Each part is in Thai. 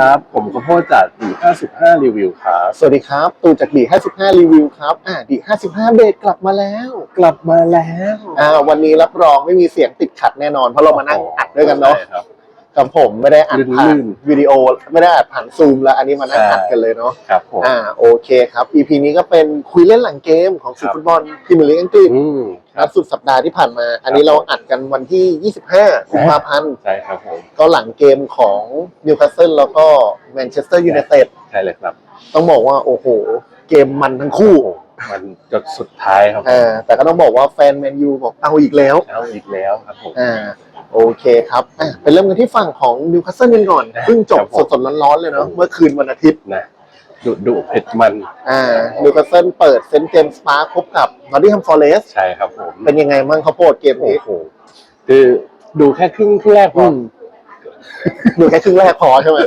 ครับ ผมก็โพดจากดี55 รีวิวครับ สวัสดีครับ ตูนจากดี55 รีวิวครับ อ่าดี55 เบรกกลับมาแล้ว กลับมาแล้ว อ่า วันนี้รับรองไม่มีเสียงติดขัดแน่นอน เพราะเรามานั่งอัดด้วยกันเนาะ ใช่ครับ กับผมไม่ได้อัดผ่าลื่นนวิดีโอไม่ได้อัดผ่านซูมแล้วอันนี้มานั่งใช่อัดกันเลยเนาะครับผมอ่าโอเคครับ EP นี้ก็เป็นคุยเล่นหลังเกมของศึกครับฟุตบอลพรีเมียร์ลีกอังกฤษอืมคนัรับดสุดสัปดาห์ที่ผ่านมา อันนี้เราอัดกันวันที่ 25กุมภาพันธ์ใช่ครับผมก็หลังเกมของนิวคาสเซิลแล้วก็แมนเชสเตอร์ยูไนเต็ดใช่เลยครับ ต้องบอกว่าโอ้โห เกมมันทั้งคู่โอ้มันจดสุดท้ายครับผมอ่าแต่ก็ต้องบอกว่าแฟนแมนยูบอกเอาอีกแล้วเอาอีกแล้วครับผมอ่า โอเคครับอะไปเริ่มกันที่ฝั่งของนิวคาสเซิลกันก่อนครับเพิ่งจบผมสดๆร้อนๆเลยเนาะเมื่อคืนวันอาทิตย์นะดุดุเผ็ดมัน อ่านิวคาสเซิลเปิดเซนต์เจมส์พาร์คพบกับนอตติงแฮมฟอเรสต์ใช่ครับผมเป็นยังไงมั่งข้าวโพดเกมโอ้นี้โหคือดูแค่ครึ่งครึ่งแรกพอือม ดูแค่ครึ่งแรกพอใช่ไหม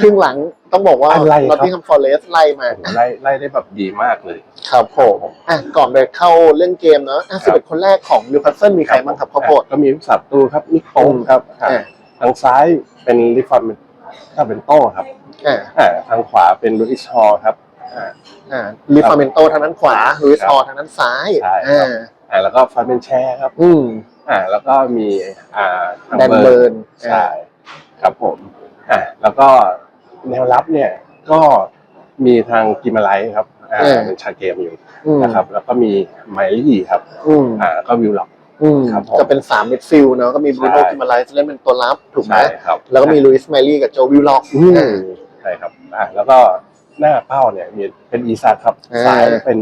ครึ่งหลังต้องบอกว่าอะไรนครัอบตติงแฮมฟอเรสต์ไล่มาโอ้โหไล่ไล่ได้แบบดีมากเลย ครับผมอะก่อนไปเข้าเล่นเกมเนาะอะสิบเอ็ดคนแรกของนิวคาสเซิลมีใครบ้างครับข้าวโพด ก็มีผู้สัตว์ตูครับนิโคลครับอ่า ทางซ้ายเป็นลิฟอนถ้าเป็นโต้ครับอ่าอ่าทางขวาเป็นลุอิชฮอลครับอ่า อ่าลิฟาเมนโตทางนั้นขวาลุยส์ครับออทางนั้นซ้ายใช่ครับ อ่าอ่าแล้วก็ฟาเบนแชร์ครับ อืมอ่าแล้วก็มีอ่าทางแดนเบิร์นใช่ ครับผมอ่าแล้วก็แนวรับเนี่ยก็มีทางกิมาไลท์ครับอ่าเออ เป็นชาเกมอยู่อืมนะครับ แล้วก็มีไมลี่ครับอืมอ่าแล้วก็วิลล็อก อืมครับผมก็เป็นสามมิดฟิลด์เนาะก็มีบรูโน่ใช่ กิมาไลส์เล่นเป็นตัวรับถูกไหมใช่ครับแล้วก็มีลุยส์ไมลี่กับโจวิลล็อกอืมใช่ครับอ่าแล้วก็หน้าเป้าเนี่ยมีเป็นอีซากครับอ่าซ้ายเป็น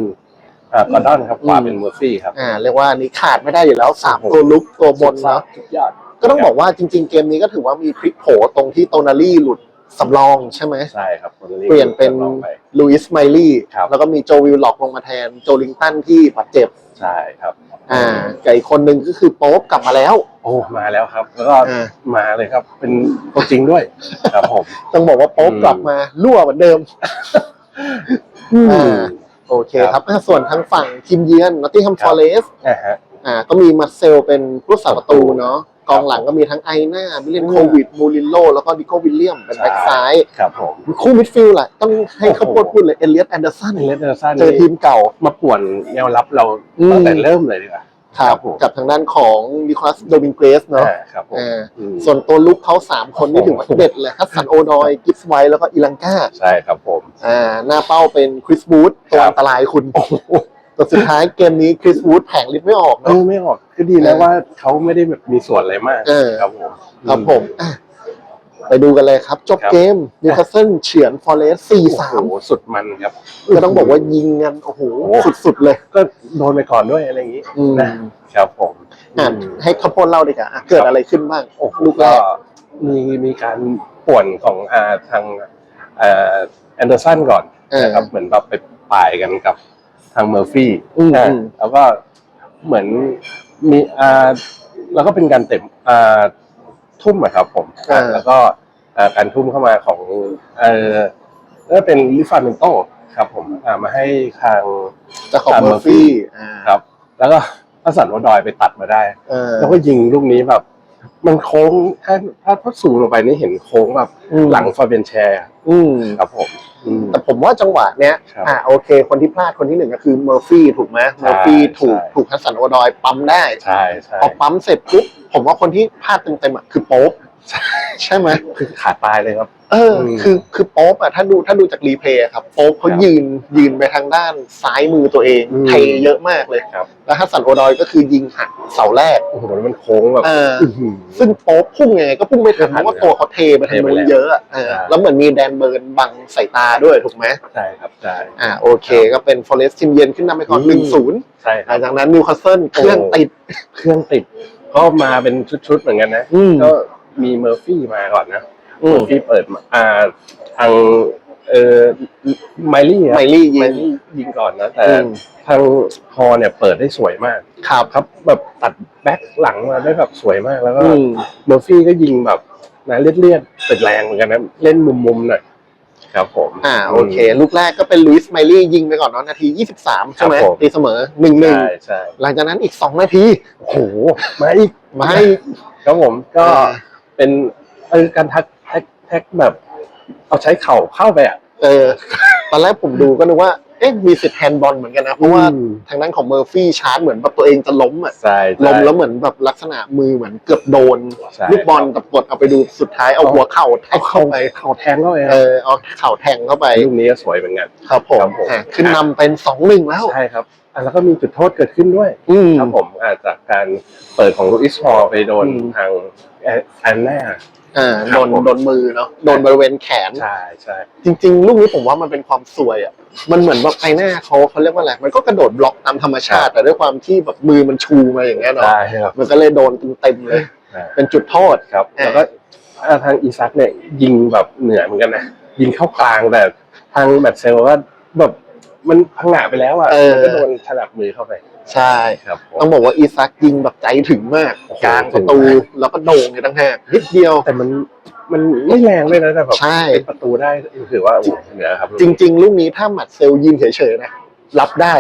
อ่ากอร์ดอนครับขวาอืม เป็นเมอร์ฟี่ครับอ่าเรียกว่าอันนี้ขาดไม่ได้อยู่แล้วสามโอ้โหตัวลุกตัวบนเนาะ สุดยอด ก็ต้องบอกว่าจริง ๆ เกมนี้ก็ถือว่ามีพลิกโผตรงที่โตนาลี่หลุดสำรองใช่ไหมใช่ครับคนเปลี่ยนเป็นลองไปลุยส์ไมลี่ครับแล้วก็มีโจวิลล็อกลงมาแทนโจลิงตันที่บาดเจ็บใช่ครับ อ่ากับอีกคนหนึ่งก็คือโป๊ปกลับมาแล้ว โอ้มาแล้วครับ แล้วก็อ่ามาเลยครับ เป็นตัวจริงด้วยครับผมต้องบอกว่าโป๊ปอืมกลับมารั่วเหมือนเดิมอ่าโอเคคครัรับบอะส่วนทางฝั่งทีมเยือนนอตติงแฮมครัฟบอเรสอ่าฮะอ่าก็มีมาเซลเป็นผู้สาประตูเนาะกองหลังก็มีทั้งไอน่าบิลเลนโควิดมูรินโลแล้วก็ดิโกวิลเลียมเป็นแบ็กซ้ายครับผมคู่มิดฟิลด์แหละต้องให้โอ้โหเขาพูดพูดเลยเอเลียตแอนเดอร์สันเลสเตอร์ซันเจอทีมเก่ามาป่วนแนวรับเราอืมตั้งแต่เริ่มเลยดีกว่าครับผมกับทางด้านของนิโคลัสโดมิงเกรสเนาะอ่าครับผมอ่าอืมส่วนตัวลุกเขาสามคนนี่โอ้โหถือว่าเด็ดเลยฮัสซันโอดอย กิฟส์ไวท์แล้วก็อีลังกาใช่ครับผมอ่าหน้าเป้าเป็นคริสบูธตัวครับอันตรายคุณ แต่สุดท้ายเกมนี้คริสบูธแผงลิฟต์ไม่ออกเอเนาะอไม่ออกคือดีแล้วว่าเขาไม่ได้แบบมีส่วนอะไรมากเออ ครับผมครับผมอะไปดูกันเลยครับ จบครับเกมนิวคาสเซิลเฉือนฟอเรสต์โอ้4-3โหสุดมันครับ ก็ต้องบอกว่ายิงกันโอ้โหโอ้สุดๆเลย ก็โดนไปก่อนด้วยอะไรอย่างนี้อืม นะครับผมอะอืม ให้ข้าวโพดเล่าดีกว่าอะเกิดอะไรขึ้นบ้างโอ้โหลูกแรก็ก มีมีการป่วนของอ่าทางเอ่อแอนเดอร์สันก่อนเออ นะครับเหมือนแบบไปป่ายกันกับ ทางเมอร์ฟี่อืมอ่าอืม แล้วก็เหมือนมีอ่าแล้วก็เป็นการเต็มอ่าทุ่มอะครับผมอ่า แล้วก็อ่าการทุ่มเข้ามาของเอ่อก็เป็นลิฟาเมนโตครับ ผมอ่ามาให้ทาง เจะของอ่าเมอร์ฟี่ Murphy อ่าครับ แล้วก็พระสันวดอยไปตัดมาได้ เออแล้วก็ยิงลูกนี้แบบ มันโค้งถ้าถ้าถ้าสูงลงไปนี่เห็นโค้งแบบอืม หลังฟาเบียนแชร์อืมครับผมอืม แต่ผมว่าจังหวะเนี้ยครับอ่าโอเค คนที่พลาดคนที่หนึ่งก็คือเมอร์ฟี่ถูกไหมใช่เมอร์ฟี่ถูกใช่ ถูกฮัสซันโอดอยปั๊มได้ ใช่ใช่พอปั๊มเสร็จปุ๊บผมว่าคนที่พลาดเต็มๆอะคือโป๊ป ใช่ไหมคือขาดตายเลยครับ เอออมคือคือโป๊ปอะถ้าดูถ้าดูจากรีเพลย์อะครับโป๊ปเขาครับยืนยืนไปทางด้านซ้ายมือตัวเองอืมเทเยอะมากเลยครับ แล้วฮัสซันโอดอยก็คือยิงหักเสาแรกโอ้โหแล้วมันโค้งแบบเอออื้อหือซึ่งโป๊ปพุ่งยังไงก็พุ่งไม่ทันไม่ทันเพราะว่าตัวเขาเทไปทางนู้นเทไปแล้วเยอะอะเออใช่แล้วเหมือนมีแดนเบิร์นบังสายตาด้วยถูกไหมใช่ครับใช่อ่าโอเค ก็เป็นฟอเรสต์ทีมเยือนขึ้นนำไปก่อนอืมหนึ่งศูนย์ใช่คหรัลับงจากนั้นนิวคาสเซิลเครื่องติดเครื่องติดก็มาเป็นชุดๆเหมือนกันนะอืมก็ มีเมอร์ฟี่มาก่อนนะอืเมมอร์ฟี่เปิดมาอ่าทางเอ่อไมลี่อะไมลี่ยิไมงลี่ยิงก่อนนะแต่อืมทางฮอเนี่ยเปิดได้สวยมากครับครับแบบตัดแบ็คหลังมาได้แบบสวยมากแล้วก็อืมเมอร์ฟี่ก็ยิงแบบนะเลียดเลียดๆเป็นแรงเหมือนกันนะเล่นมุมมุมๆหน่อยครับผม อ่าโอเค ลูกแรกก็เป็นลุยส์ไมลี่ยิงไปก่อนเนาะนาที 23 ใช่ไหมครับผมตีเสมอหนึ่งหนึ่งใช่ใช่หลังจากนั้นอีก 2 นาที โอ้โห มาอีก มาให้ครับผมก็อ่า เป็นเออการทักแท็กแท็กแบบ เอาใช้เข่าเข้าไปอะ เออ ตอนแรกผมดูก็นึกว่า เอ๊ะมีสิทธิ์แฮนด์บอลเหมือนกันนะ เพราะว่าอืม ทางด้านของเมอร์ฟี่ชาร์จเหมือนแบบตัวเองจะล้มอะ ใช่ใช่ ล้มแล้วเหมือนแบบลักษณะมือเหมือนเกือบโดนใช่ ลูกบอลกับกดเอาไปดูสุดท้ายเอาหัวเข่าแทเอางเข่าเข้าไป เข่าแทงเข้าไปเออเอาเข่าแทงเข้าไป ลูกนี้ก็สวยเหมือนกัน ครับผมครับผม อะขึ้นนำเป็นสองหนึ่งแล้ว ใช่ครับ อะแล้วก็มีจุดโทษเกิดขึ้นด้วยอืม ครับผมอะจากการเปิดของลูอิสฮอลไปโดนอืม ทางแอนน่า อ่าครัโดบนผม โดนมือเนาะโดนบริเวณแขน ใช่ใช่จริง ๆ ลูกนี้ผมว่ามันเป็นความสวยอะมันเหมือนแบบไอหน้าเขาเขาเรียกว่าอะไรมันก็กระโดดบล็อกตามธรรมชาติ แต่ด้วยความที่แบบมือมันชูมาอย่างเงี้ยเนาะใช่ครับมันก็เลยโดนเต็มๆเลย อ่าเป็นจุดโทษ ครับ อ่า แล้วก็อ่าทางอีซักเนี่ยยิงแบบเหนือเหมือนกันนะ ยิงเข้ากลางแต่ทางแมตเซลก็แบบ มันพังงะไปแล้วอะเออ มันก็โดนฉลับมือเข้าไปใช่ ครับผม ต้องบอกว่าอีซักยิงแบบใจถึงมากโอ้โห กลางประตูแล้วก็โด่งอยู่ตั้งหากนิดเดียว แต่มันมันไม่แรงเลยนะแต่แบบใช่ เป็นประตูได้ถือว่าโอ้โหเหนือครับจริง ๆ ลูกนี้ถ้าหมัดเซลยิงเฉยๆนะรับได้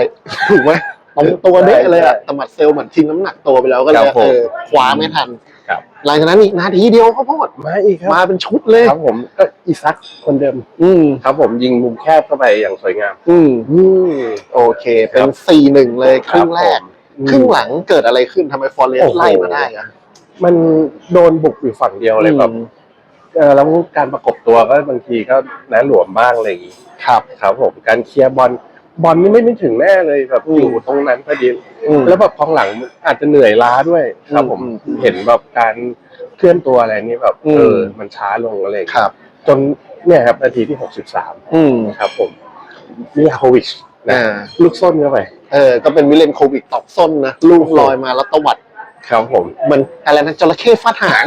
ถูกไหมตรงตัวเด้เลยอะแต่หมัดเซลเหมือนทิ้งน้ำหนักตัวไปแล้วก็เลยเออคว้าไม่ทัน ครับหลังจากนั้นอีกนาทีเดียวเขาโพดมาอีกครับมาเป็นชุดเลยครับผมก็อีซักคนเดิม อืมครับผมยิงมุมแคบเข้าไปอย่างสวยงาม อืมอืมโอเค เป็นสี่หนึ่งเลยครึ่งแรกผมครึ่งหลังเกิดอะไรขึ้นทำไมฟอร์เรสโอ้โหไล่มาได้อะมันโดนบุกอยู่ฝั่งเดียวเลยแบบอืมเออแล้วการประกบตัวก็บางทีก็น้าหลวมบ้างอะไรอย่างงี้ครับ ครับผมการเคลียร์บอล บอลนี่ไม่ไม่ถึงแน่เลยแบบอืม อยู่ตรงนั้นพอดีอืม แล้วแบบกองหลังอาจจะเหนื่อยล้าด้วยครับผมอืมอืมเห็นแบบการเคลื่อนตัวอะไรนี่แบบอืม เออมันช้าลงอะไรอย่างคเงี้ยรับ จนเนี่ยครับนาทีที่หกสิบสามอืมครับผมมิลาโควิชนะอ่าลูกส้นเข้าไป เออ ก็เป็นวิเลนโควิดตอกส้นนะ ลูกลอยมาแล้วตวัด ครับผม เหมือนอะไรนะจระเข้ฟาดหาง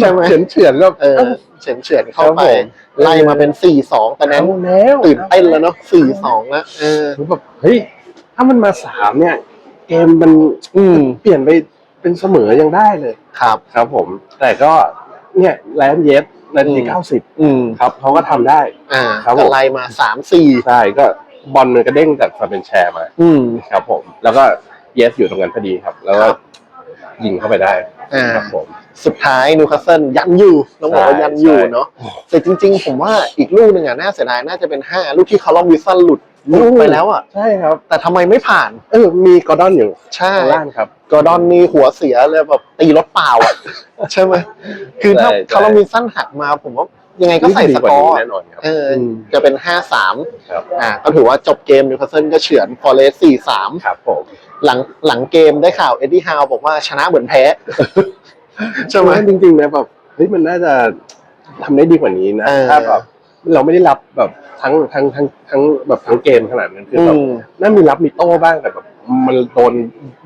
ใช่ไหมเฉือนเฉือนๆแล้วเออเฉือนเฉือนๆเข้าไป ครับผม ไล่มาเป็นสี่สองแต่แล้นั้นวแล้วตื่นเต้นแล้วเนาะสี่สองแล้วเออ ผมแบบเฮ้ยถ้ามันมาสามเนี่ย เกมมันอืมเปลี่ยนไปเป็นเสมอยังได้เลย ครับ ครับผม แต่ก็เนี่ยแลนเยสนาทีอืม เก้าสิบอืมครับเขาก็ทำได้ อ่าครับผม ก็ไล่มาสามสี่ใช่ก็บอลมันก็เด้งจากฟาเป็นแชร์มาอืม ครับผม แล้วก็เยสอยู่ตรงนั้นพอดีครับ แล้วก็ครับ ยิงเข้าไปได้อ่า ครับผม สุดท้ายนิวคาสเซิลยันอยู่ต้องบอกว่าใช่ยันอยู่ใช่เนาะแต่จริง ๆ ผมว่าอีกลูกหนึ่งอะน่าเสียดายน่าจะเป็นห้าลูกที่คาร์ลอมวิลสันหลุดหลุดไปแล้วอะใช่ครับ แต่ทำไมไม่ผ่าน เออมีกอร์ดอนอยู่ใช่ข้างล่างครับกอร์ดอนนี่หัวเสียเลยแบบตีรถเปล่าอะใช่ไหมคือถ้าใช่ใช่คาร์ลอมวิลสันหักมาผมว่ายังไงก็ใส่สกอร์แน่นอนครับเอออมจะเป็นห้าสามครับอ่าก็ถือว่าจบเกมนิวคาสเซิลก็เฉือนฟอเรสสี่สามครับผมหลังหลังเกมได้ข่าวเอ็ดดี้ฮาวบอกว่าชนะเหมือนแพ้ ใช่ไหมจริงๆนะแบบเฮ้ยมันน่าจะทำได้ดีกว่านี้นะเออถ้าแบบเราไม่ได้รับแบบทั้งทั้งทั้งทั้งแบบทั้งเกมขนาดนั้นคืออืแบบมน่ามีรับมีโต้บ้างแต่แบบมันโดน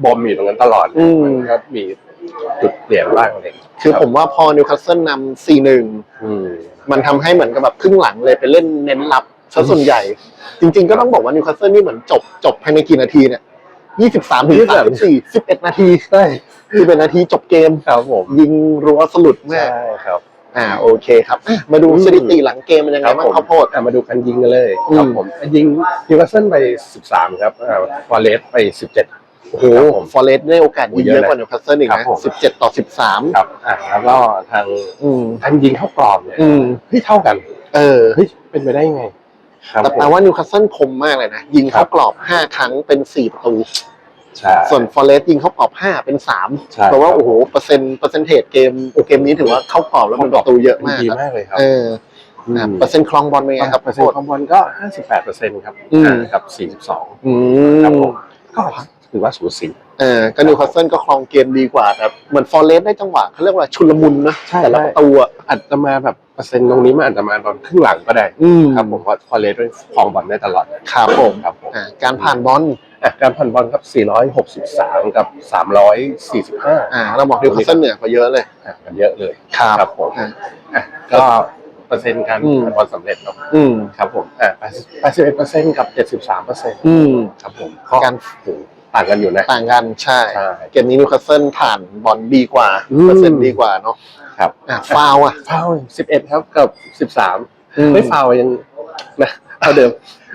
บอมอยู่ตรงนั้นตลอดอืมมันก็มีจุดเปลี่ยนบ้างอะไรอย่างเงี้ยคือผมว่าพอนิวคาสเซิลนำสี่หนึ่งอืมมันทำให้เหมือนกับแบบครึ่งหลังเลยไปเล่นเน้นรับซะส่วนใหญ่ จริง ๆ ก็ต้องบอกว่านิวคาสเซิลนี่เหมือนจบจบภายในกี่นาทีเนี่ย ยี่สิบสามถึงสามสิบสี่สิบเอ็ดนาทีใช่สิบเอ็ดนาทีจบเกมครับผมยิงรัวสลุดมากใช่ครับ อ่าโอเคครับอะมาดูอืมสถิติหลังเกมเป็นยังไงบ้างข้าวโพด อะมาดูกันยิงกันเลยอืมครับผมยิงนิวคาสเซิลไป13ครับฟอร์เรสไป17โอ้โหครับผมฟอเรสได้โอกาสยิงโอ้เยเยอะอะกว่านิวคาสเซิลอีกครับนะผมสิบเจ็ดต่อสิบสามครับอะแล้วก็ทางอืมทางยิงเข้ากรอบเนี่ยอืมเฮ้ยเท่ากัน เออเฮ้ยเป็นไปได้ยังไงครับแต่ผแปลมว่านิวคาสเซิลคมมากเลยนะ ยิงครัเข้าบกรอบห้าครั้งเป็นสี่ประตู ใช่ ส่วนฟอเรสยิงเข้ากรอบห้าเป็นสามใช่เพราะว่าครับ โอ้โหเปอร์เซ็นต์เปอร์เซ็นต์เทจเกมเกมนี้ถือว่าเข้ากรอบแล้วมันประตูเยอะมากดีครับมากเลยครับเอออะเปอร์เซ็นต์คลองบอลเป็นไงครับเปอร์เซ็นต์ความบอลก็ 58เปอร์เซ็นต์ครับอืม อ่ากับ 42 อืครับมผม ก็ถือว่าสูสีเออก็นิวคาสเซิลก็คลองเกมดีกว่าแต่เหมือนฟอเรสได้จังหวะเขาเรียกว่าชุลมุนนะใช่แต่ละใช่ประตูอะอาจจะมาแบบเปอร์เซ็นต์ตรงนี้มันอาจจะมาตอนครึ่งหลังก็ได้ อืมครับผมว่าฟอร์เรสด้วยครองบอลได้ตลอดครับผม ครับผม อะการผ่านบอลอะ การผ่านบอลครับ 463 กับ 345อ่า เราบอกนิวคาสเซิลเหนือกว่าเยอะเลย อะมันเยอะเลยครับครับผมอะ อะก็เปอร์เซ็นต์การอืม ผ่านบอลสำเร็จเนาะอืม ครับผมอะ81เปอร์เซ็นต์กับ 73เปอร์เซ็นต์อืม ครับผมก็การ โอ้โหต่างกันอยู่นะ ต่างกันใช่ ใช่เกมนี้นิวคาสเซิลผ่านบอลดีกว่าอืม เปอร์เซ็นต์ดีกว่าเนาะครับอะฟาวล์อะฟาว11 ครับกับ 13อืมไม่ฟาวยังนะเท่าเดิม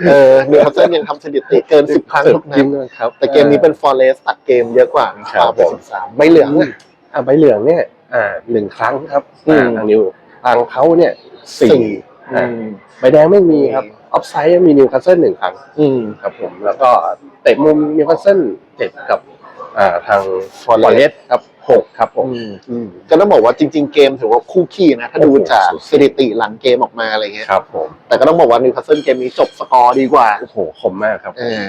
เออนิวคาสเซิลยังทำสถิติเกินสิบครั้งทุกนัทีดมด้วยครับ แต่เกมนี้เป็นฟอเรสตัดเกมเยอะกว่านะครัฟาวบล์ไปผมสิบสามใบเหลืองอะอะใบเหลืองเนี่ย อ่าหนึ่งครั้งครับอืมอ่าทางนิวทางเขาเนี่ยสี่สี่อืมใบแดงไม่มีครับออฟไซด์มีนิวคาสเซิลหนึ่งครั้งอืมครับผมแล้วก็เตะมุมนิวคาสเซิลเจ็ดกับอ่าทางฟอ Forest เรสครับ หกครับผมอืมอืมก็ต้องบอกว่าจริง ๆ เกมถือว่าคู่ขี้นะ ถ้าดูจากโอ้โหสถิติหลังเกมออกมาอะไรเงี้ยครับผมแต่ก็ต้องบอกว่านิวคาสเซิลเกมนี้จบสกอร์ดีกว่าโอ้โหคมมากครับเออ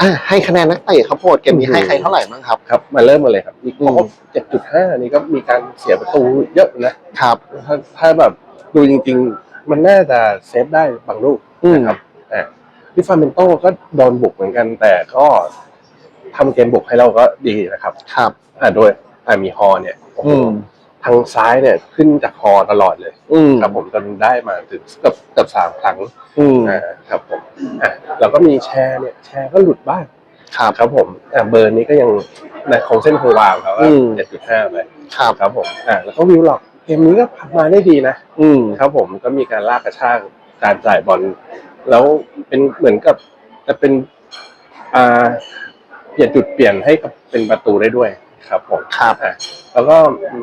อะให้คะแนนนักเตะครับโพดเกมนี้ให้ใครเท่าไหร่บ้างครับครับ มาเริ่มมาเลยครับอีกอืมเจ็ดจุดห้านี่ก็มีการเสียประตูเยอะนะครับถ้าถ้าแบบดูจริง ๆ มันน่าจะเซฟได้บางลูกอืมนะครับอ่าลิฟาเมนโตก็โดนบุกเหมือนกันแต่ก็ ทำเกมบุกให้เราก็ดีนะครับ ครับ อ่าโดยอ่ามีฮอเนี่ยโอ้โหอืม ทางซ้ายเนี่ยขึ้นจากฮอตลอดเลย อืมครับผมจนได้มาถึงเกือบเกือบสามครั้งอืมอ่าครับผมอ่าแล้วก็มีแชร์เนี่ยแชร์ก็หลุดบ้างครับ ครับผมอ่าเบอร์นี้ก็ยังในของเส้นโควางครับอืม เจ็ดจุดห้าไปครับ ครับผมอ่าแล้วก็วิวหลอกเกมนี้ก็พักมาได้ดีนะ อืม ครับผมก็มีการลากกระชากการจ่ายบอลแล้วเป็นเหมือนกับจะเป็นอ่า เปลี่ยนจุดเปลี่ยนให้กับเป็นประตูได้ด้วยครับผมครับ อะแล้วก็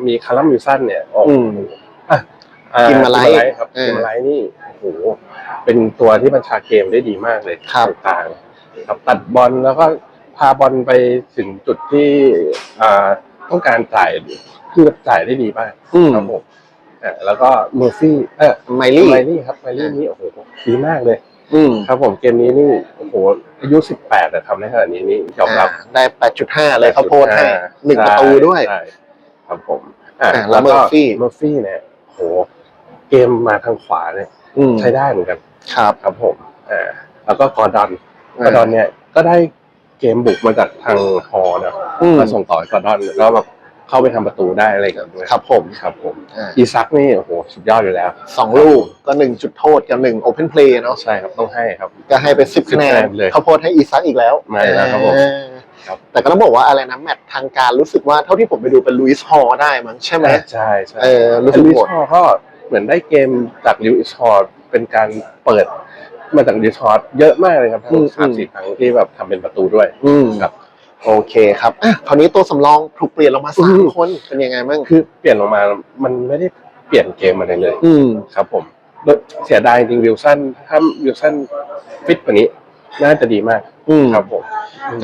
มีคาร์ลัมมิวสันเนี่ยออกอืม อะอ่กิมมาไลท์ครับเออกิมมาไลท์นี่โอ้โหเป็นตัวที่บัญชาเกมได้ดีมากเลยครับกลางๆครับตัดบอลแล้วก็พาบอลไปถึงจุดที่อ่าต้องการจ่ายคือจ่ายได้ดีมากอืมครับผมอะแล้วก็เมอร์ฟี่เออไมลี่ ไมลี่ครับไมลี่นี่โอ้โหดีมากเลย อืม ครับผมเกมนี้นี่โอ้โห อายุสิบแปดแต่ทำได้ขนาดนี้นี่ยอมรับ อ่าได้ 8.5 เลยเขาโพดให้หนึ่งใช่ประตูด้วย ใช่ครับผมอะอะแล้วก็ Murphy เมอร์ฟี่เนี่ยโหเกมมาทางขวาเนี่ยอืมใช้ได้เหมือนกันครับ ครับผมอ่าแล้วก็กอร์ดอนกอร์ดอนเนี่ยก็ได้เกมบุกมาจากทางฮอเนาะอืม มาส่งต่อให้กอร์ดอนแล้วก็แบบ เข้าไปทำประตูได้อะไรกันด้วยครับผมครับผมอ่าอีซักนี่โอ้โหสุดยอดอยู่แล้ว สองลูกก็หนึ่งจุดโทษกับหนึ่งโอเพนเพลย์เนาะใช่ครับต้องให้ครับ ก็ให้ไปสิบคะแน10คะนแนนเลยเขาโพดให้อีซักอีกแล้วไม่แล้วครับผมเออครับ แต่ก็ต้องบอกว่าอะไรนะแมตช์ทางการรู้สึกว่าเท่าที่ผมไปดูเป็นลุยส์ฮอลได้มั้งใช่ไหม ใช่ใช่เออรู้สึกลิโหสดฮอร์ก็เหมือนได้เกมจากลิสฮอร์เป็นการเปิดมาจากลิสฮอร์เยอะมากเลยครับทั้อืงมสามสี่ครั้งที่แบบทำเป็นประตูด้วยอืม ครับ โอเคครับอะคราวนี้ตัวสำรองถูกเปลี่ยนลงมาสามอืมคนเป็นยังไงบ้างคือเปลี่ยนลงมา มันไม่ได้เปลี่ยนเกมอะไรเลย อืมครับผมโดยเสียดายจริงวิลสันถ้าวิลสันฟิตกว่านี้ น่าจะดีมากอืมครับผม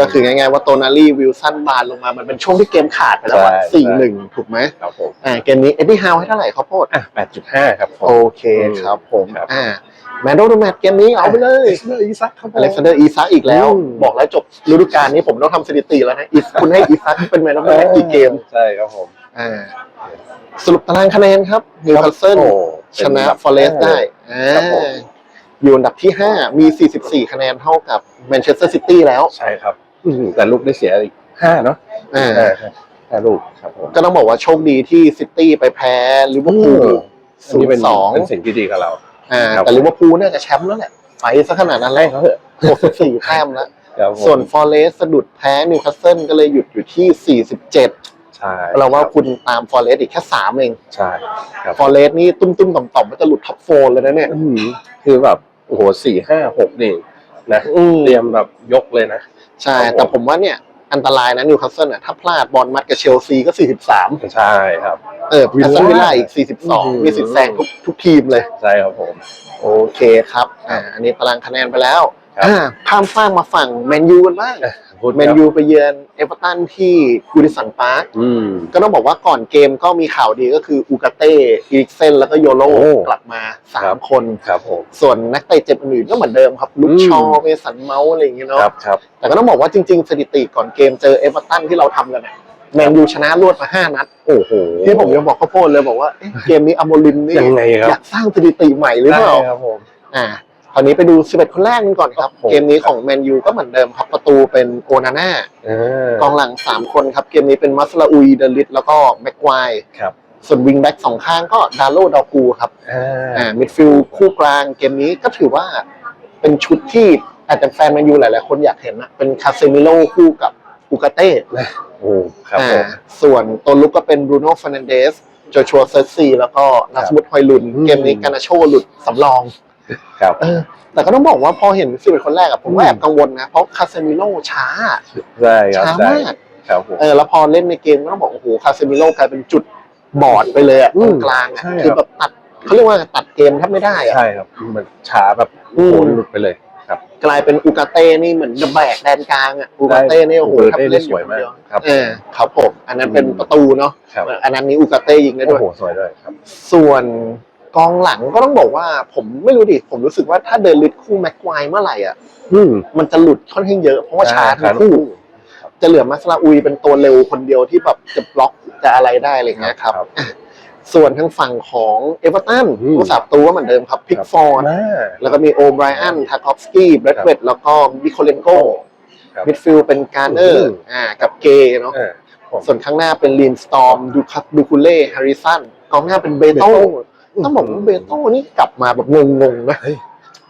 ก็คือง่ายๆว่าโตนาลี่วิลสันบานลงมา มันเป็นช่วงที่เกมขาดไปแล้วอะใช่สี่หนึ่งถูกไหมครับผมอ่าเกมนี้เอ็ดดี้ฮาวให้เท่าไหร่ครับโพดอะแปดจุดห้าครับผมโอเคครับผมครับอ่า แมนโดนแมตเกมนี้เอาไปเลยอีซักครับผม อเล็กซานเดอร์อีซักอีกแล้ว อืม บอกแล้วจบฤดูกาลนี้ผมต้องทำสถิติแล้วนะอีคุณให้อีซักเป็นแมนโดนแมตกี่เกม ใช่ครับผมอ่า สรุปตารางคะแนนครับนิวคาสเซิลโอ้ชนะฟอเรสต์ได้อ่าครับผม อยู่อันดับที่ 5 มี 44 คะแนนเท่ากับแมนเชสเตอร์ซิตี้แล้วใช่ครับ อืมแต่ลูกได้เสียอีกห้าเนาะอ่า ห้าห้าลูกครับผมก็ต้องบอกว่าโชคดีที่ซิตี้ไปแพ้ลิเวอร์พูลอันศูนี้นเป็นย์สองเป็นสิ่งที่ดีกับเรา อ่าครับ แต่ลิเวอร์พูลน่าจะแชมป์แล้วแหละไปซะขนาดนั้นแรแล้วกเขาเถอะ64แต้มแล้ว ครับผมส่วนฟอเรสต์สะดุดแพ้นิวคาสเซิลก็เลยหยุดอยู่ที่ 47 ใช่เราว่าคุณตามฟอเรสต์อีกแค่ 3 เอง ใช่ครับฟอเรสต์นี่ตุ้มๆต่อมๆมันจะหลุดท็อปโฟร์เลยนะเนี่ย อืมคือแบบโอ้โหสี่ห้าหกนี่นะอืม เตรียมแบบยกเลยนะ ใช่ครับผมแต่ผมว่าเนี่ย อันตรายนะนิวคาสเซิลอะถ้าพลาดบอลมัดกับเชลซีก็ 43 ใช่ครับ เออวิแอลสล่าตันวิลล่าอีกอืม42 มีสิทธิ์แซงทุกทุกทีมเลย ใช่ครับผม โอเคครับอ่าอันนี้ตารางคะแนนไปแล้วครับ อ่าข้ามฟากมาฝั่งแมนยูกันบ้าง พูดแมนยูไปเยือนเอเวอร์ตันที่กูดิสันพาร์คอืมก็ต้องบอกว่าก่อนเกมก็มีข่าวดีก็คืออูกาเต้อีริกเซนแล้วก็โยโลโอ้กลับมาครับ3คนครับผมส่วนนักเตะเจ็บอื่นๆก็เหมือนเดิมครับลุคอืมชอเมสันเมาส์อะไรอย่างเงี้ยคเนาะรับครับแต่ก็ต้องบอกว่าจริง ๆ สถิติก่อนเกมเจอเอเวอร์ตันที่เราทำกันเนี่ยแมนยูชนะรวดมา5นัด โอ้โห ที่ผมยังบอกข้าวโพดเลยบอกว่าเอ๊ะเกมนี้อโมลินนี่ยังไงคอรัยาบกสร้างสถิติใหม่หรือเปล่าครับผมอ่า คราวนี้ไปดู 11 คนแรกกันก่อนครับครับผมเกมนี้ของแมนยูก็เหมือนเดิมครับ ประตูเป็นโอนาน่าอ่ากองหลัง 3 คนครับ เกมนี้เป็นมัสลาอุยเดลิตแล้วก็แม็กควายครับส่วนวิงแบ็กสองข้างก็ดาโลดอกูครับอ่าอ่ามิดฟิลด์คู่กลางเกมนี้ก็ถือว่าเป็นชุดที่อาจจะแฟนแมนยูหลาย ๆ คนอยากเห็นนะเป็นคาเซมิโลคู่กับอูกาเต้โอ้ครับอ่าผมส่วนตัวลุกก็เป็นบรูโน่ฟ r น a นเดสโจชัวเซอร์ซีแล้วก็นัสมุดฮอยลุนอืมเกมนี้กานาโชหลุดสำรอง ครับ เออ แต่ก็ต้องบอกว่าพอเห็นสิบเอ็ดคนแรกอะผมก็อืมแอบกังวลนะ เพราะคาเซมิโลช้า ใช่ครับช้าใช่มากครับผมเออแล้วพอเล่นในเกมก็ต้องบอกโอ้โหคาเซมิโลกลายเป็นจุดบอดไปเลยอะอืตรมงกลางอะใช่ครับ คือแบบตัดเขาเรียกว่าตัดเกมแทบไม่ได้อะ ใช่ครับ มันช้าแบบอืมโหหลุดไปเลยครับกลายเป็นอูกาเต้นี่เหมือนจะแบกแดนกลางอะอูกาเต้นี่โอ้โหอูกาถ้าเต้เล่นอสยู่วยคนมากเดียวครับ เออครับผมอันนั้นเป็นอืมประตูเนาะครับอันนั้นนี้อูกาเต้ยิงได้ด้โอ้วย โหสวยด้วยครับ ส่วน กองหลังก็ต้องบอกว่า ผมไม่รู้ดิผมรู้สึกว่าถ้าเดินลิดคู่แม็กควายเมื่อไหร่อะอืมมันจะหลุดค่อนข้างเยอะเพราะว่าช้าทั้งคู่จะเหลือมัสลาอุยเป็นตัวเร็วคนเดียวที่แบบจะบล็อกจะอะไรได้อะไรเงี้ยครับครับอะส่วนทางฝั่งของเอเวอร์ตันอืมผู้สาบตัวเหมือนเดิมครับพิกฟอร์ดมาแล้วก็มีโอไบรอันทาคอฟสกี้เบรดเวตแล้วก็มิโคเลนโกครับมิดฟิลด์เป็นการ์เนออืร์มอ่ากับเกเนาะเออผมส่วนข้างหน้าเป็นลีนสตอมดูคับดูคูเล่แฮร์ริสันกองหน้าเป็นเบโต้ ต้องบอกว่าเบโต้นี่กลับมาแบบงงๆนะเฮ้ย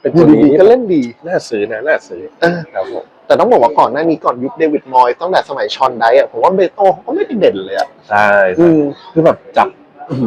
เป็นอตัวยู่นี้ดีๆก็เล่นดีน่าซื้อนะน่าซื้อเออครับผมแต่ต้องบอกว่าก่อนหน้านี้ก่อนยุคเดวิดมอยส์ตั้งแต่สมัยชอนไดอะผมว่าเบโต้เขาก็ไม่ได้เด่นเลยอะใช่อืใช่มคือแบบจับ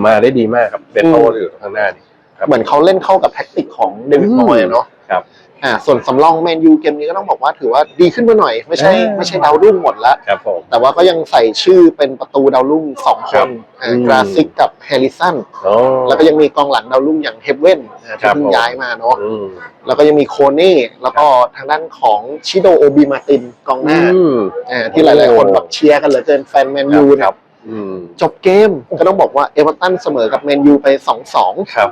มาได้ดีมากครับเบโต้อืมอยู่ข้างหน้านี่ครับเหมือนเขาเล่นเข้ากับแท็กติกของเดวิดอืมมอยส์อะเนาะครับ อ่าส่วนสำรองแมนยูเกมนี้ก็ต้องบอกว่าถือว่าดีขึ้นมาหน่อย ไม่ใช่อ่าไม่ใช่ดาวรุ่งหมดแล้ว ครับผม แต่ว่าก็ยังใส่ชื่อเป็นประตูดาวรุ่งสองคครับนอ่าอืม กราซิกกับแฮร์ริสันโอ้ แล้วก็ยังมีกองหลังดาวรุ่งอย่างเฮเว่นอ่าครัที่บ เพิ่งผมย้ายมาเนาะอืมแล้วก็ยังมีโคเน่แล้วก็ทางด้านของชิโดโอบิมาตินกองหน้าอืม อ่าที่หลาย ๆ คนแบบเชียร์กันเหลือเกินแฟนแมนยูคเนี่รัยบอืม จบเกมก็ต้องบอกว่าเอเวอร์ตันเสมอกับแมนยูไปสองสองครับ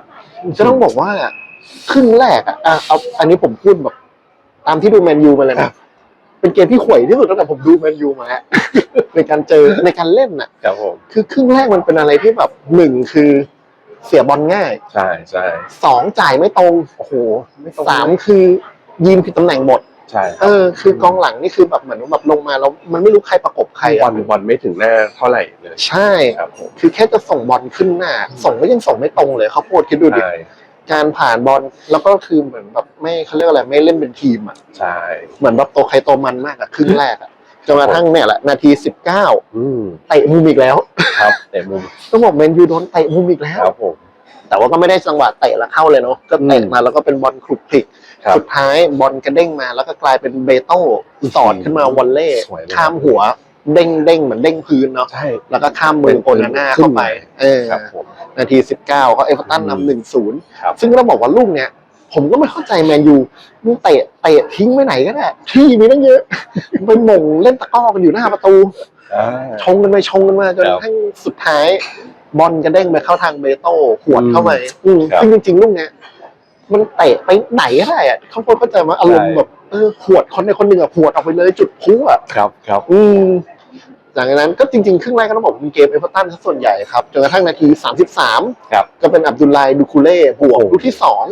ก็ต้องบอกว่า ครึ่งแรกอะอะเอาอันนี้ผมพูดแบบ ตามที่ดูแมนยูมาเลยครันะบเป็นเกมที่ห่วยที่สุดตั้งแต่ผมดูแมนยูมาในการเจอในการเล่นน่ะ ครับผม คือครึ่งแรกมันเป็นอะไรที่แบบหนึ่งคือเสียบอลง่ายใช่ใช่สองจ่ายไม่ตรงโอ้โหสามคือยิงผิดตำแหน่งหมด ใช่คเอรับอ คือกองหลังนี่คือแบบเหมือนแบบลงมาแล้วมันไม่รู้ใครประกบใครบออะลบอลไม่ถึงหน้าเท่าไหร่เลยใช่ ครับผมคือแค่จะส่งบอลขึ้นหน้า ส่งก็ยังส่งไม่ตรงเลยเขาโพดคิดดูดิ ใช่ การผ่านบอลแล้วก็คือเหมือนแบบไม่เขาเรียกอะไรไม่เล่นเป็นทีมอะใช่เหมือนแบบตัวใครตัวมันมากอะครึ่งแรกอะจนกระทั่งเนี่ยแหละนาทีสิบเก้าอืมเตะมุมอีกแล้ว ครับแต่มุมต้องบอกแมนยูโดนเตะมุมอีกแล้วครับผมแต่ว่าก็ไม่ได้จังหวะเตะแล้วเข้าเลยเนาะก็เตะอืมมาแล้วก็เป็นบอลคลุกคลิกครับสุดท้ายบอลกระเด้งมาแล้วก็กลายเป็นเบโต้สอดขึ้นมาวอลเล่สวยเลยข้ามหัว เด้งเด้งเหมือนเด้งพื้นเนาะใช่แล้วก็ข้ามมือโอนาน่าเข้าไป เออครับผมนาทีสิบเก้าก็เอเวอร์ตันอืมนำหนึ่งศูนย์ครับซึ่งต้องบอกว่าลูกเนี้ยผมก็ไม่เข้าใจแมนยูมึงเตะเตะทิ้งไปไหนก็ได้ที่มีตั้งเยอะไปหม่งเล่นตะกร้อกันอยู่หน้าประตูอ่าชงกันไปชงกันมาจนครับทั้งสุดท้ายบอลกระเด้งไปเข้าทางเบโต้ขวดอืมเข้าไปอืมครับซึ่งจริงๆลูกเนี้ย มันเตะไปไหนก็ได้อะเขาเข้าใจมาอารมณ์ใช่แบบเออขวดคนในคนหนึ่งอะขวดออกไปเลยจุดพลุอะครับครับอืมหลังจากนั้นก็จริงๆ ครึ่งแรกก็ต้องบอกว่าเป็นเกมเอเวอร์ตันซะส่วนใหญ่ครับจนกระทั่งนาที 33 ครับ ก็เป็นอับดุลไลดูคูเล่บวกโอ้โหลูกที่สอง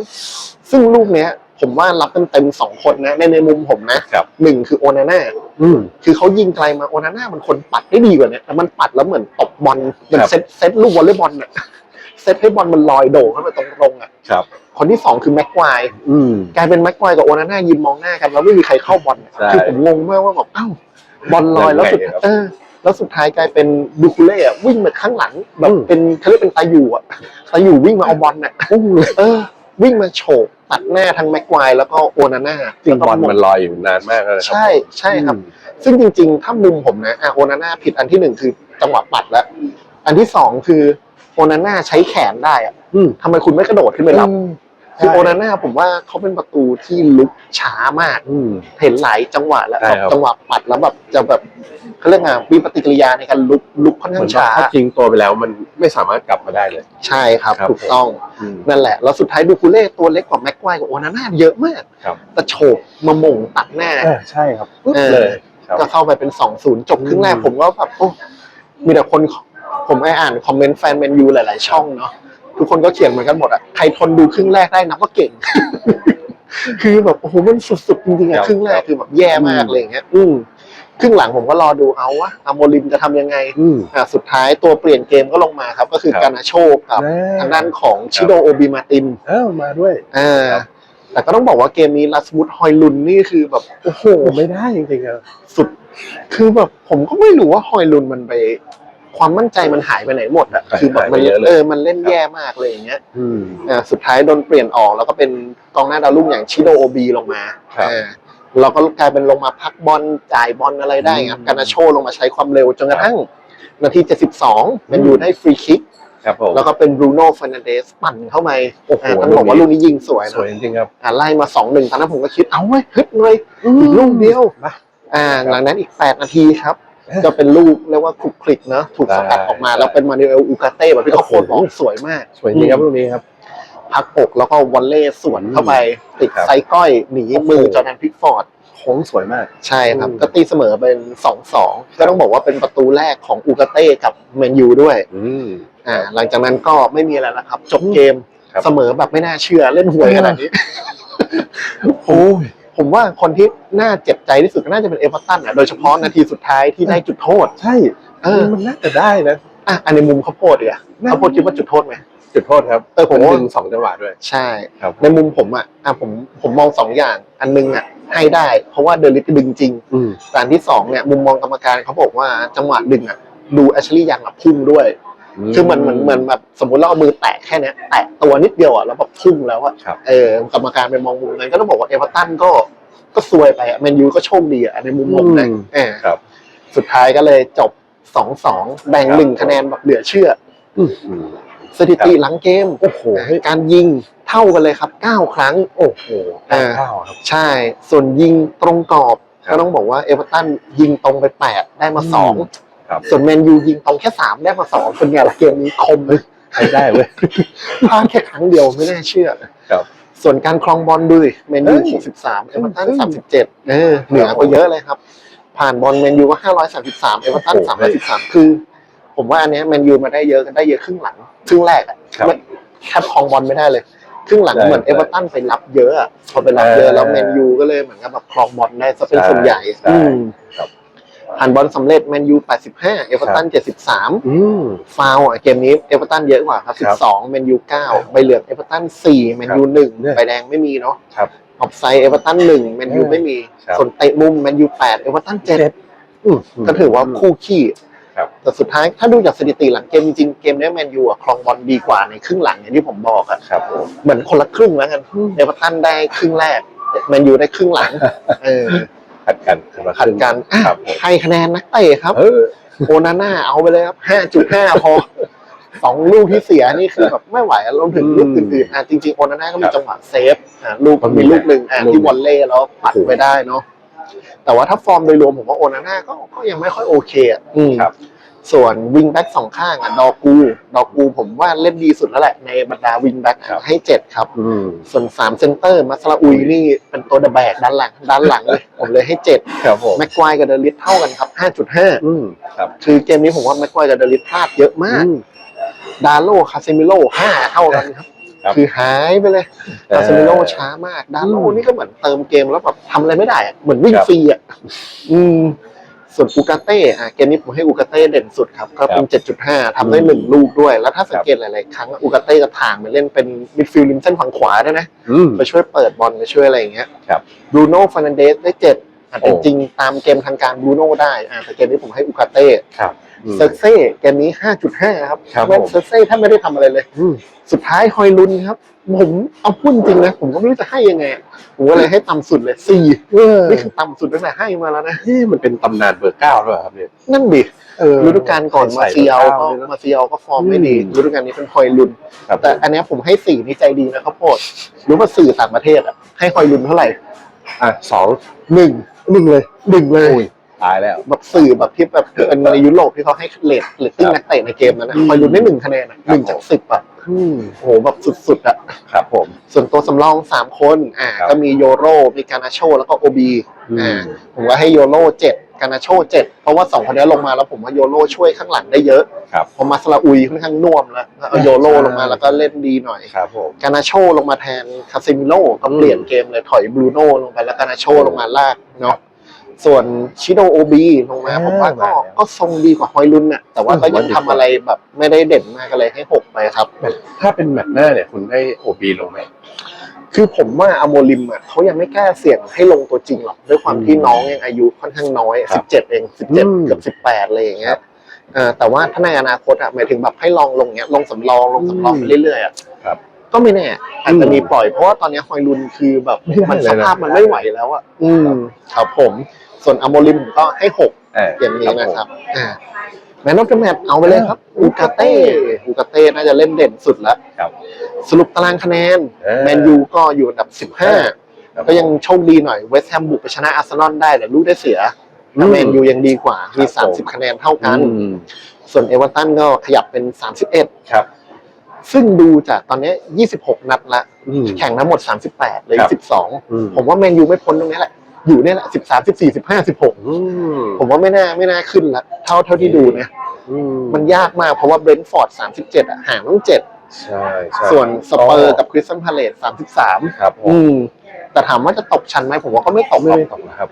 ซึ่งลูกเนี้ย ผมว่ารับเต็มๆสองคนนะ ในในมุมผมนะครับหนึ่งคือโอนาน่าอืมคือเขายิงไกลมาโอนาน่ามันคนปัดได้ดีกว่าเนี้ยแต่มันปัดแล้วเหมือนตบบอลเหมือนครับเซตเซตลูกวอลเลย์บอลอะเซตให้บอลมันลอยโด่งเข้าไปตรงๆอะ ครับคนที่สองคือแม็กควายอืม กลายเป็นแม็กควายกับโอนาน่ายืนมองหน้ากันแล้วไม่มีใครเข้าบอลอะใช่ คือผมงงมากว่าแบบอ้าวบอลลอยแล้วสุดยังไงครับเออแล้วสุดท้ายกลายเป็นดูคูเล่อะวิ่งมาข้างหลังแบบอืม เป็นเขาเรียกเป็นตาอยู่อะตาอยู่วิ่งมาเอาบอลอะอุ้งเลยเออ วิ่งมาโฉบตัดหน้าทั้งแม็กควายแล้วก็โอนาน่าจริงบอลมันลอยอยู่นานมากเลยครับใช่ใช่ครับอืมซึ่งจริงๆ ถ้ามุมผมนะอะโอนาน่าผิดอันที่หนึ่งคือจังหวะปัดแล้ว อันที่สองคือโอนาน่าใช้แขนได้อะอืมทำไมคุณไม่กระโดดขึ้นไปรับ คือใช่โอนาน่าผมว่าเขาเป็นประตูที่ลุกช้ามาก อืม เห็นหลายจังหวะแล้วใช่ครับ จังหวะปัดแล้วแบบจะแบบเขาเรียกไงมีปฏิกิริยาในการลุกลุกค่อนเหข้ามืองนว่าช้า ถ้าทิ้งตัวไปแล้วมันไม่สามารถกลับมาได้เลย ใช่ครับ ครับ ถูกต้อง อืม นั่นแหละ แล้วสุดท้ายดูคูเล่ตัวเล็กกว่าแม็กควายกับโอนาน่าเยอะมาก ครับ แต่โฉบมาหม่งตัดหน้า เออใช่ครับปึ๊บเออ เลยครับ ก็เข้าไปเป็นสองศูนย์จบครึ่งแรกอืม ผมก็แบบโอ้มีแต่คน ผมไออ่านคอมเมนต์แฟนแมนยูหลาย ๆ ช่องเนาะ ทุกคนก็เขียนเหมือนกันหมดอะใครทนดูครึ่งแรกได้นับว่าเก่ง คือแบบโอ้โหมันสุดๆจริงๆครัอะบครึ่งแรกคือแบบแย่มากอืมเลยอย่างเงี้ย อืมครึ่งหลังผมก็รอดูเอาวะอาโมลิมจะทำยังไงอืมอะสุดท้ายตัวเปลี่ยนเกมก็ลงมาครับ ก็คือครับกานาโชกับแน่ทางด้านของชิโดโอบิมาตินเอ้ามาด้วยอ่าครับแต่ก็ต้องบอกว่าเกมนี้ลัสมุดฮอยลุนนี่คือแบบโอ้โหผมไม่ได้จริงๆอะสุด คือแบบผมก็ไม่รู้ว่าฮอยลุนมันไป ความมั่นใจมันหายไปไหนหมดอะหายคือแบบมันหายไปเยอะเลย เออมันเล่นแย่มากเลยอย่างเงี้ยอืม อ่าสุดท้ายโดนเปลี่ยนออกแล้วก็เป็นกองหน้าดาวรุ่งอย่างชิโดโอบีลงมาครับอ่าเราก็กลายเป็นลงมาพักบอลจ่ายบอลอะไรได้ครับอืมกานาโชลงมาใช้ความเร็วจนกระทั่ง นาที 72แมันอยู่ได้ฟรีคิก ครับผม แล้วก็เป็นบรูโน่ฟ e ร์นันเดสปั่นเข้าไปโอ้โห อ่าต้องบอกว่าลูกนี้ยิงสวยสวยนะจริงๆครับ อ่าไล่มาสองหนึ่งตอนนั้นผมก็คิด เอาไว้ยฮึดเลยอีกลูกเดียว มา อ่าครับหลังนั้นอีก 8 นาทีครับ เอ๊ะก็เป็นลูกเรียกว่าคลุกคลิกเนอะถูกสกัดได้ออกมา แล้วเป็นมานูเอลอูกาเต้แบบที่เขาโคตรบอกสวยมาก สวยจริงครับลูกนี้ครับพักอกแล้วก็วอลเล่สวนเข้าไป ติดครับไซก้อยหนีโอ้โหมือจอร์แดนพิกฟอร์ดโค้งสวยมาก ใช่ครับอืมก็ตีเสมอเป็น2-2ก็ต้องบอกว่าเป็นประตูแรกของอูกาเต้กับแมนยูด้วยอืมอ่าหลังจากนั้นก็ไม่มีอะไรแล้วครับ จบเกมครับเสมอแบบไม่น่าเชื่อเล่นหวยขนาดนี้โอ้ย ผมว่าคนที่น่าเจ็บใจที่สุดก็น่าจะเป็นเอเวอร์ตันอะโดยเฉพาะนาทีสุดท้ายที่ได้จุดโทษ ใช่เออ มันน่าจะได้นะอะอันในมุมข้าวโพดดีกว่าน่าข้าวโพดคิดว่าจุดโทษไหมจุดโทษครับเออผมนว่าดึงสองจังหวะด้วย ใช่ครับในมุมผมอะอะผมผมมองสองอย่าง อันนึงอะให้ได้ เพราะว่าเดลิทดึงจริงอืมแต่อันที่สองเนี่ยมุมมองกรรมการเขาบอกว่าจังหวะดึงอะดูแอชลีย์ยังอะพุ่งด้วย คือมันเหมือนเหมือนแบบสมมติเราเอามือแตะแค่เนี้ยแตะตัวนิดเดียวอะแล้วแบบพุ่งแล้วอะครับ เออกรรมการไปมองมุมนั้นก็ต้องบอกว่าเอเวอร์ตันก็ก็ซวยไปอะแมนยูก็โชคดีอะในมุมผมนะอืม เออครับ สุดท้ายก็เลยจบสองสองแบ่งครับ หนึ่งคะแนนแบบเหลือเชื่อ อืม สถิติครับหลังเกมโอ้โหการยิงเท่ากันเลยครับ 9 ครั้ง โอ้โหอ่าเก้าครับ ใช่ ส่วนยิงตรงกรอบ ครับก็ต้องบอกว่าเอเวอร์ตันยิงตรงไป 8 ได้มา อืม ครับ2ส่วนแมนยูยิงตรงแค่3ได้มา2เป็นไงล่ะเกมนี้คมเลยใช้ได้เลยพลาดแค่ครั้งเดียวไม่น่าเชื่อครับ ส่วนการครองบอลดูดิแมนยูเอ้ย63เอเวอร์ตันเอ้ย37เออเหนือกว่าเยอะเลยครับ ผ่านบอลแมนยูก็533เอเวอร์ตันโอ้โห313คือ ผมว่าอันเนี้ยแมนยูมาได้เยอะกันได้เยอะครึ่งหลังครึ่งแรกอะครับไม่แคบครองบอลไม่ได้เลยครึ่งหลังได้เหมือนได้เอเวอร์ตันไปรับเยอะอะพอไปรับเยอะเออแล้วแมนยูก็เลยเหมือนกับแบบครองบอลได้ซะเป็นใช่ส่วนใหญ่ใช่อืมครับ ผ่านบอลสำเร็จแมนยู 85 เอเวอร์ตัน 73อืมฟาวล์อะเกมนี้เอเวอร์ตันเยอะกว่าครับครับ 12 แมนยู 9 ใบเหลืองเอเวอร์ตัน 4 แมนยูเนี่ย1ใบแดงไม่มีเนาะครับออฟไซด์เอเวอร์ตัน 1 แมนยูเออไม่มีครับส่วนเตะมุมแมนยู 8 เอเวอร์ตัน7อืมก็ถือว่าคู่ขี้ครับแต่สุดท้ายถ้าดูจากสถิติหลังเกมจริงๆเกมนี้แมนยูอะครองบอลดีกว่าในครึ่งหลังอย่างที่ผมบอกอะครับผมเหมือนคนละครึ่งแล้วกันเอเวอร์ตันได้ครึ่งแรกแมนยูได้ครึ่งหลังเออ ขัดกันคนละขัดกันอะครับผมให้คะแนนนักเตะครับ เออ โอนาน่าเอาไปเลยครับ 5.5 พอ สองลูกที่เสียนี่คือแบบไม่ไหวรวมถึงลูกอื่นๆ อะจริงๆ โอนาน่าก็มีจังหวะเซฟ อะลูกมันมีมีลูกหนึ่งอะลูกที่วอลเล่แล้วปัดโอ้โหไปได้เนาะ แต่ว่าถ้าฟอร์มโดยรวมผมว่าโอนาน่าก็ก็ยังไม่ค่อยโอเคอะอืมครับ ส่วนวิงแบ็กสองข้างอะดอกู ดอกูผมว่าเล่นดีสุดแล้วแหละในบรรดาวิงแบ็กครับให้เจ็ดครับ อืม ส่วนสามเซนเตอร์มาสลาอุยนี่เป็นตัวเดอะแบกด้านหลังด้านหลังเลย ผมเลยให้เจ็ดครับผม แม็กควายกับเดลิทเท่ากันครับ5.5อืม ครับคือเกมนี้ผมว่าแม็กควายกับเดลิทพลาดเยอะมาก อืม ดาโลคาเซมิโล5เท่ากันครับ ครับ คือหายไปเลยคาเซมิโลช้ามาก ดาโลอืมนี่ก็เหมือนเติมเกมแล้วแบบทำอะไรไม่ได้อะเหมือนวิ่งครับฟรีอะอืม ส่วนอูกาเต้อะเกมนี้ผมให้อูกาเต้เด่นสุดครับ ก็เป็น 7.5ทำได้หนึ่งลูกด้วย แล้วถ้าสังเกตหลาย ๆ ครั้งอูกาเต้จะถ่างไปเล่นเป็นมิดฟิลด์ริมเส้นฝั่งขวาด้วยนะอืมไปช่วยเปิดบอลไปช่วยอะไรอย่างเงี้ยครับบรูโน่ฟานันเดสได้เจ็ดอะแต่โอ้จริงๆตามเกมทางการบรูโน่ได้อะแต่เกมนี้ผมให้อูกาเต้ครับอืม เซอร์เซ่เกมนี้ 5.5 ครับครับแม่งผม เซอร์เซ่ถ้าไม่ได้ทำอะไรเลย อืม สุดท้ายฮอยลุนครับ ผมเอาพูดจริงนะ ผมก็ไม่รู้จะให้ยังไงอะผมก็เลยให้ต่ำสุดเลยสี่เออนี่คือต่ำสุดตั้งแต่ให้มาแล้วนะเฮ้ยมันเป็นตำนานเบอร์เก้าด้วยครับเนี่ยนั่นดิเออ ฤดูกาลก่อนมาใส่เซียวบอร์ก็ก้ด้วยนะมาเซียวก็ฟอร์มไม่ดีอืม ฤดูกาลนี้เป็นฮอยลุน ครับแต่อันเนี้ยผมให้สี่นี่ใจดีนะครับโพดรู้ว่าสื่อต่างประเทศอะให้ฮอยลุนเท่าไหร่อะสองหนึ่งหนึ่งเลยหนึ่งเลยอุ้ย ตายแล้วแบบสื่อแบบที่แบบเป็นในยุโรปที่เขาให้เลทเลตติ้งครับนักเตะในเกมนั้นนะอืมฮอยลุนได้หนึ่งคะแนนอะครับหนึ่งจากสิบอะอืมโอ้โหแบบสุดๆอะครับผม ส่วนตัวสำรองสามคนอ่าครับก็มีโยโรมีกานาโชแล้วก็โอบีอือ่ามผมว่าให้โยโรเจ็ดกานาโชเจ็ดเพราะว่าสองคนนี้ลงมาแล้วผมว่าโยโรช่วยข้างหลังได้เยอะครับพอมาสลาอุยค่อนข้างน่วมแล้วแล้วเอาโยโรลงมาแล้วก็เล่นดีหน่อยครับผมกานาโชลงมาแทนคาซิมิโลก็เปลี่ยนเกมเลยถอยบรูโน่ลงไปแล้วกานาโชลงมาลากเนาะ ส่วนชิโดโอบีลงมาอ่าผมว่าก็มาแล้วก็ทรงดีกว่าฮอยลุนน่ะ แต่ว่าก็อืมยังว่าดีทำกว่าอะไรแบบไม่ได้เด่นมากก็เลยให้หกไปครับ ถ้าเป็นแมตช์หน้าเนี่ยคุณให้โอบีลงไหมคือผมว่าอโมลิมอะเขายังไม่กล้าเสี่ยงให้ลงตัวจริงหรอก ด้วยความที่อืมน้องยังอายุค่อนข้างน้อยครับ17 เองอืม17 เกือบ 18อะไรอย่างเงี้ยเอ่อแต่ว่าถ้าในอนาคตอะหมายถึงแบบให้ลองลงเงี้ยลงสำรองลงสำรองไปเรื่อยๆอะครับก็ไม่แน่อาจจะมีปล่อยเพราะว่าตอนนี้ฮอยลุนคือแบบไม่ได้มันเลยสนะภาพมันไม่ไหวแล้วอะอืมครับผม ส่วนอโมลิมผมก็ให้หกอ่าเกมนี้นะครับอ่าแมนอฟเดอะแมตเอาไปเลยครับอูกาเต้อูกาเต้น่าจะเล่นเด่นสุดแล้ว ครับ สรุปตารางคะแนนเออ แมนยูก็อยู่อันดับ 15 ก็ยังโชคดีหน่อยเวสต์แฮมบุกไปชนะอาร์เซนอลได้แต่ลูกได้เสียแล้วแมนยูยังดีกว่า มี ครับผม 30 คะแนนเท่ากันอืมส่วนเอเวอร์ตันก็ขยับเป็น31ครับซึ่งดูจากตอนนี้ 26 นัดละ อืม แข่งทั้งหมด 38เลยครับ 12 อืม ผมว่าแมนยูไม่พ้นตรงนี้แหละ อยู่เนี่ยแหละ13 14 15 16อืมผมว่าไม่น่าไม่น่าขึ้นละเท่าเท่าที่ดูนะ อืมมันยากมากเพราะว่าเบรนท์ฟอร์ด37อะห่างต้อง7ใช่ใช่ส่วนสเปอร์กับคริสตันพาเลต33ครับผมอืม แต่ถามว่าจะตกชั้นไหมผมว่าก็ไม่ตกหไม่รอกไม่ตกนะครับ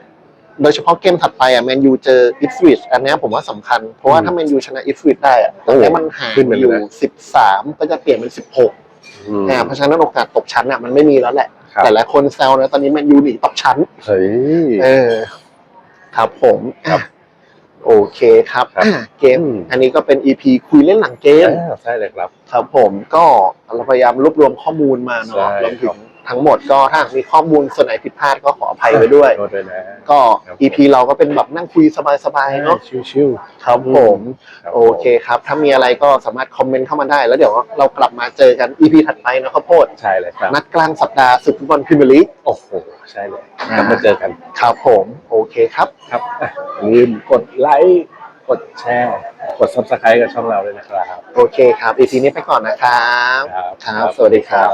โดยเฉพาะเกมถัดไปอะแมนยูเจออิฟวิชอันเนี้ยผมว่าสำคัญ เพราะว่าอืมถ้าแมนยูชนะอิฟวิชได้อะตอนนี้มันห่างขึ้นไปเลยนะอยู่13ก็จะเปลี่ยนเป็น16อืม อ่าเพราะฉะนั้นโอกาสตกชั้นอะมันไม่มีแล้วแหละครับ แต่หลายคนแซวนะตอนนี้แมนยูหนีตกชั้นเฮ้ยเออ ครับผมครับอะโอเคครับครับอะเกมอืมอันนี้ก็เป็น EP คุยเล่นหลังเกมอ่าใช่เลยครับ ครับผมก็เราพยายามรวบรวมข้อมูลมาเนาะใช่รวมถึง ทั้งหมดก็ถ้าหากมีข้อมูลส่วนไหนผิดพลาดก็ขออภัยไว้ด้วย โทษด้วยนะ ก็ ครับ EP เราก็เป็นแบบนั่งคุยสบายๆเนาะชิวครับผม ๆรับโอเคครับ ถ้ามีอะไรก็สามารถคอมเมนต์เข้ามาได้ แล้วเดี๋ยวเรากลับมาเจอกัน EP ถัดไปนะข้าวโพดใช่เลยครับนัดกลางสัปดาห์ศึกฟุตบอลพรีเมียร์ลีกโอ้โหใช่เลยอ่ากลับมาเจอกันครับผมโอเคครับ ครับอะอย่าลืมกดไลค์กดแชร์กด subscribe กับช่องเราด้วยนะครับ โอเคครับ EP นี้ไปก่อนนะครับ ครับครับสวัสดีครับ